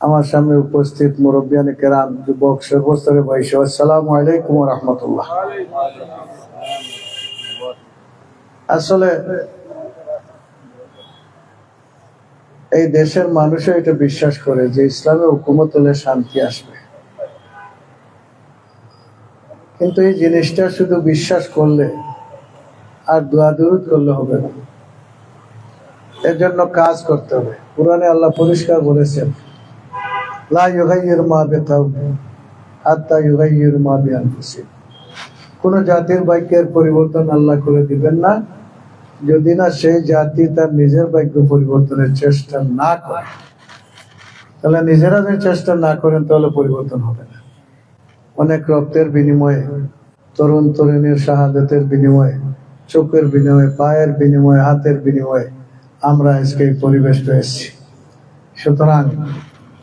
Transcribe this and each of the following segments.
আমার সামনে উপস্থিত মুরব্বিয়ান কেরাম, যুবক সর্বস্তরে বয়স আসসালাম আলাইকুম রহমতুল্লাহ। আসলে এই দেশের মানুষও এটা বিশ্বাস করে যে ইসলামে হুকুমত হলে শান্তি আসবে। কিন্তু এই জিনিসটা শুধু বিশ্বাস করলে আর দোয়া দুরুদ করলে হবে না। এর জন্য কাজ করতে হবে। কোরআনে আল্লাহ পরিষ্কার বলেছেন, লা মা বিকাউমি হাত্তা ইউগাইয়ির মা বিআনফুসিহিম। কোন জাতির বাক্যের পরিবর্তন আল্লাহ করে দিবেন না। যদি না সেই জাতি তার নিজের বাক্য পরিবর্তনের চেষ্টা না করে, তাহলে নিজেরা যদি চেষ্টা না করেন, তাহলে পরিবর্তন হবে না। অনেক রক্তের বিনিময়ে তরুণ তরুণীর শাহাদতের বিনিময়ে, চোখের বিনিময়ে, পায়ের বিনিময়ে, হাতের বিনিময়ে আমরা আজকে এই পরিবেশ পেয়েছি সুতরাং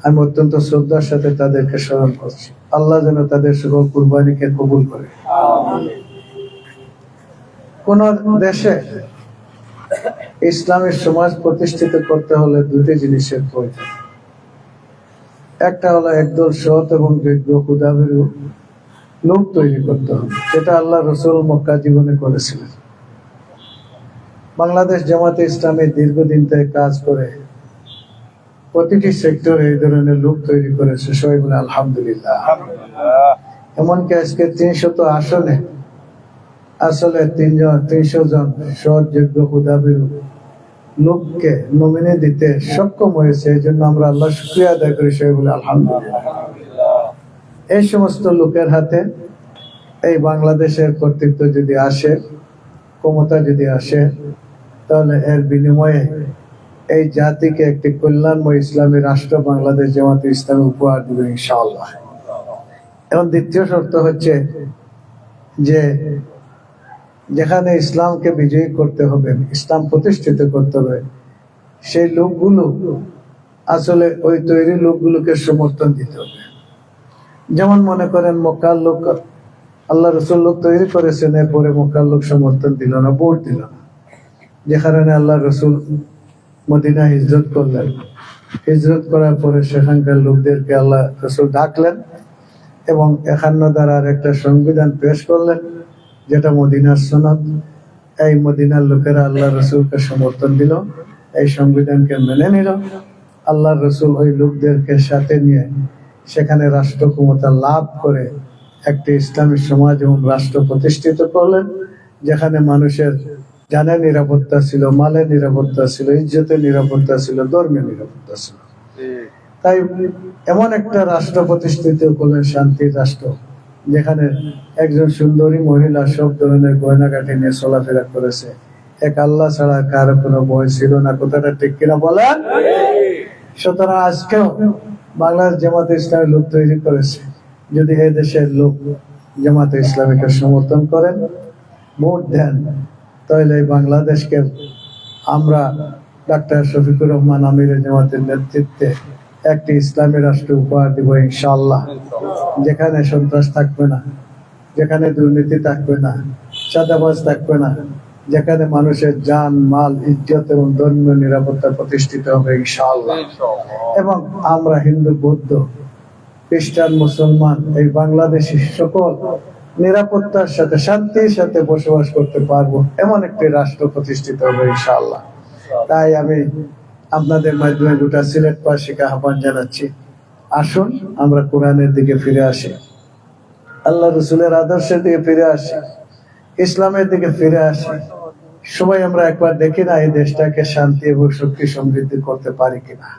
আমি অত্যন্ত শ্রদ্ধার সাথে তাদেরকে স্মরণ করছি। আল্লাহ যেন তাদের সকল কুরবানিকে কবুল করে। কোন দেশে ইসলামের সমাজ প্রতিষ্ঠিত করতে হলে দুটি জিনিসের প্রয়োজন। একটা হলো একদল সৎ এবং যোগ্য খুদাবির লোক তৈরি করতে হবে। যেটা আল্লাহ রসুল মক্কা জীবনে করেছিলেন। বাংলাদেশ জামাতে ইসলামী দীর্ঘদিন থেকে কাজ করে প্রতিটি সেক্টরে এই ধরনের লোক তৈরি করেছে সবাই বলে আলহামদুলিল্লাহ। এমনকি আজকে তিনশত আসনে আসলে তিনজন তিনশো জন সহযোগ্য হুদাবির লোককে নমিনে দিতে সক্ষম হয়েছে, এই জন্য আমরা আল্লাহ শুক্রিয়া আদায় করি, সবাই বলে আলহামদুলিল্লাহ। এই সমস্ত লোকের হাতে এই বাংলাদেশের কর্তৃত্ব যদি আসে, ক্ষমতা যদি আসে তাহলে এর বিনিময়ে এই জাতিকে একটি কল্যাণময় ইসলামী রাষ্ট্র বাংলাদেশ জামাতে ইসলামী উপহার দিবে ইনশাআল্লাহ। এবং দ্বিতীয় শর্ত হচ্ছে যে যেখানে ইসলামকে বিজয়ী করতে হবে, ইসলাম প্রতিষ্ঠিত করতে হবে, সেই লোকগুলো আসলে ওই তৈরি লোকগুলোকে সমর্থন দিতে হবে। যেমন মনে করেন, মক্কার লোক, আল্লাহ রসুল লোক তৈরি করেছেন, এরপরে মক্কার লোক সমর্থন দিল না, ভোট দিল না। যে কারণে আল্লাহ রসুল মদিনা হিজরত করলেন। হিজরত করার পরে সেখানকার লোকদেরকে আল্লাহ রসুল ডাকলেন এবং একান্ন দ্বারার একটা সংবিধান পেশ করলেন, যেটা মদিনার সনদ। এই মদিনার লোকেরা আল্লাহ রসুলকে সমর্থন দিল, এই সংবিধানকে মেনে নিল। আল্লাহ রসুল ওই লোকদেরকে সাথে নিয়ে সেখানে রাষ্ট্র ক্ষমতা লাভ করে একটি ইসলামী সমাজ এবং রাষ্ট্র প্রতিষ্ঠিত করলেন, যেখানে মানুষের জানের নিরাপত্তা ছিল মালের নিরাপত্তা ছিল ইজ্জতের নিরাপত্তা ছিল ধর্মের নিরাপত্তা ছিল। তাই এমন একটা রাষ্ট্র প্রতিষ্ঠিত করলেন শান্তির রাষ্ট্র যেখানে একজন সুন্দরী মহিলা সব ধরনের গয়নাগাটি নিয়ে চলাফেরা করেছে। এক আল্লাহ ছাড়া কারও কোনো ভয় ছিল না। কথাটা ঠিক কিনা বলেন? সুতরাং আজকেও বাংলাদেশ জামাতে ইসলামের লোক তৈরি করেছে। যদি এই দেশের লোক জামাতে ইসলামীকে সমর্থন করেন ভোট দেন তাহলে বাংলাদেশকে আমরা ডাক্তার শফিকুর রহমান আমির জামাতের নেতৃত্বে একটি ইসলামী রাষ্ট্র উপহার দিব ইনশাআল্লাহ। যেখানে সন্ত্রাস থাকবে না, যেখানে দুর্নীতি থাকবে না, চাঁদাবাজ থাকবে না, যেখানে মানুষের যান, মাল, ইজ্জত এবং ধর্মীয় নিরাপত্তা প্রতিষ্ঠিত হবে ইনশাআল্লাহ। এবং আমরা হিন্দু, বৌদ্ধ, খ্রিস্টান, মুসলমান, এই বাংলাদেশি সকল নিরাপত্তার সাথে, শান্তির সাথে বসবাস করতে পারব এমন একটি রাষ্ট্র প্রতিষ্ঠিত হবে ইনশাআল্লাহ। তাই আমি আপনাদের মাধ্যমে গোটা সিলেটবাসীকে আহ্বান জানাচ্ছি। আসুন, আমরা কোরআনের দিকে ফিরে আসি। আল্লাহ রসুলের আদর্শের দিকে ফিরে আসি। ইসলামের দিকে ফিরে আসি। সবাই আমরা একবার দেখি না এই দেশটাকে শান্তি এবং শক্তি সমৃদ্ধি করতে পারি কিনা।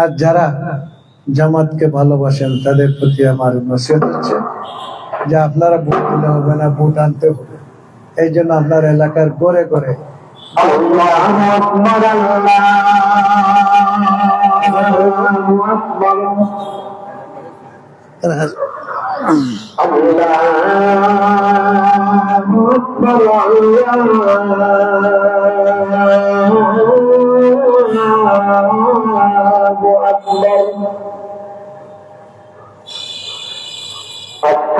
আর যারা জামাতকে ভালোবাসেন, তাদের প্রতি আমার নসিহত হচ্ছে। যে আপনারা ভোট দিলে হবে না, ভোট আনতে হবে। এই জন্য আপনার এলাকার গড়ে গড়ে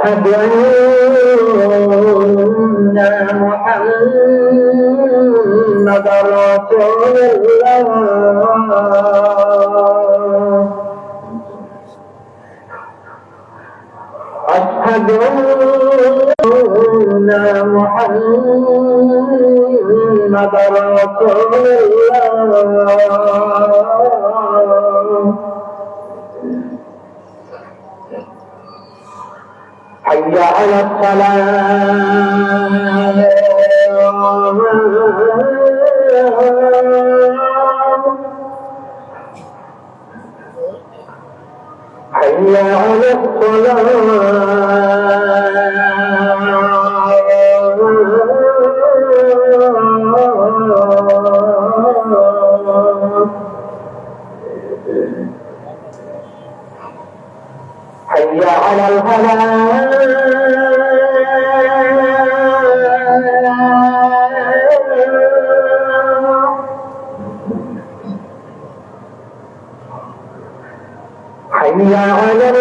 أشهد أن محمد رسول الله. أشهد أن محمد رسول الله. حي على الصلاة. حي على الصلاة. حي على الفلاح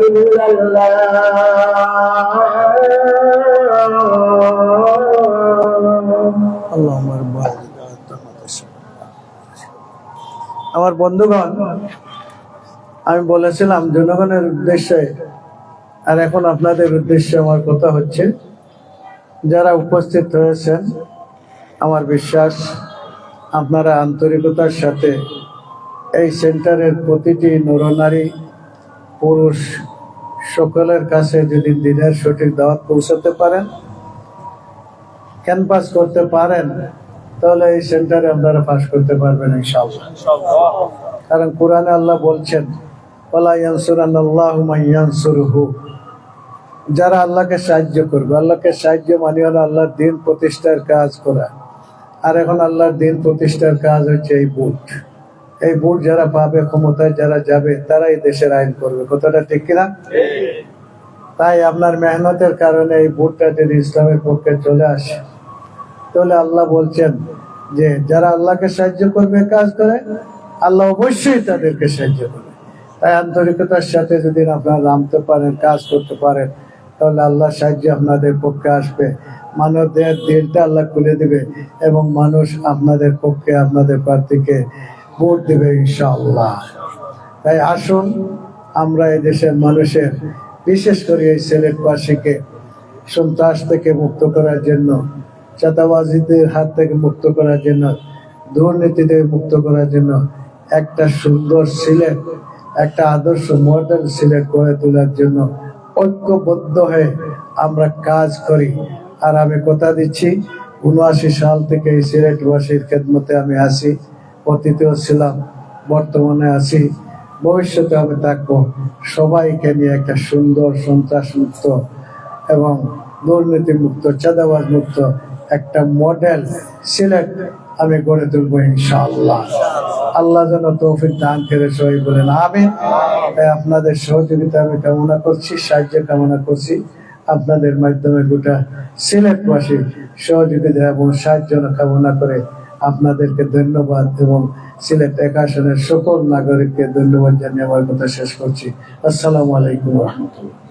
إلا الله আল্লাহুম্মা রাব্বা আমার বন্ধুগণ আমি বলেছিলাম জনগণের উদ্দেশ্যে আর এখন আপনাদের উদ্দেশ্যে আমার কথা হচ্ছে যারা উপস্থিত হয়েছেন আমার বিশ্বাস আপনারা আন্তরিকতার সাথে এই সেন্টারের প্রতিটি নরনারী, পুরুষ, সকলের কাছে যদি দিনের সঠিক দাওয়াত পৌঁছাতে পারেন, ক্যানভাস করতে পারেন, তাহলে এই সেন্টারে আপনারা পাস করতে পারবেন ইনশাআল্লাহ। কারণ কোরআনে আল্লাহ বলছেন যারা আল্লাহকে সাহায্য করবে, আল্লাহকে সাহায্য মানে হলো আল্লাহর দিন প্রতিষ্ঠার কাজ করা। আর এখন আল্লাহর দিন প্রতিষ্ঠার কাজ হচ্ছে এই বুট। এই বুট যারা পাবে ক্ষমতায়, যারা যাবে, তারাই দেশের আইন করবে। কথাটা ঠিক কিনা? তাই আপনার মেহনতের কারণে এই বুটটা যদি ইসলামের পক্ষে চলে আসে, তাহলে আল্লাহ বলছেন যে, যারা আল্লাহকে সাহায্য করবে কাজ করে, আল্লাহ অবশ্যই তাদেরকে সাহায্য করবে। তাই আন্তরিকতার সাথে যদি আপনারা নামতে পারেন, কাজ করতে পারেন, তাহলে আল্লাহ সাহায্য আপনাদের পক্ষে আসবে। মানবদের দিলটা আল্লাহ খুলে দিবে এবং মানুষ আপনাদের পক্ষে, আপনাদের প্রার্থীকে ভোট দেবে ইনশাআল্লাহ। তাই আসুন, আমরা এই দেশের মানুষের, বিশেষ করে এই সিলেটবাসীকে সন্ত্রাস থেকে মুক্ত করার জন্য, চাঁদাবাজিদের হাত থেকে মুক্ত করার জন্য দুর্নীতি থেকে মুক্ত করার জন্য একটা সুন্দর সিলেট, একটা আদর্শ মডেল সিলেট গড়ে তোলার জন্য ঐক্যবদ্ধ হয়ে আমরা কাজ করি। আর আমি কথা দিচ্ছি, উনআশি সাল থেকে এই সিলেটবাসীর খেদমতে আমি আসি অতীতেও ছিলাম, বর্তমানে আছি, ভবিষ্যতে আমি থাকব। সবাইকে নিয়ে একটা সুন্দর সন্ত্রাস মুক্ত এবং দুর্নীতি মুক্ত চাঁদাবাজ মুক্ত একটা মডেল সিলেট আমি গড়ে তুলবো ইনশাআল্লাহ। আল্লাহ যেন তৌফিক দান করে সবাই বলেন আমি তাই আপনাদের সহযোগিতা আমি কামনা করছি, সাহায্য কামনা করছি। আপনাদের মাধ্যমে গোটা সিলেটবাসী সহযোগিতা এবং সাহায্য কামনা করে আপনাদেরকে ধন্যবাদ এবং সিলেট এক সকল নাগরিককে ধন্যবাদ জানিয়ে আমার কথা শেষ করছি। আসসালামু আলাইকুম। রহমতুল্লাহ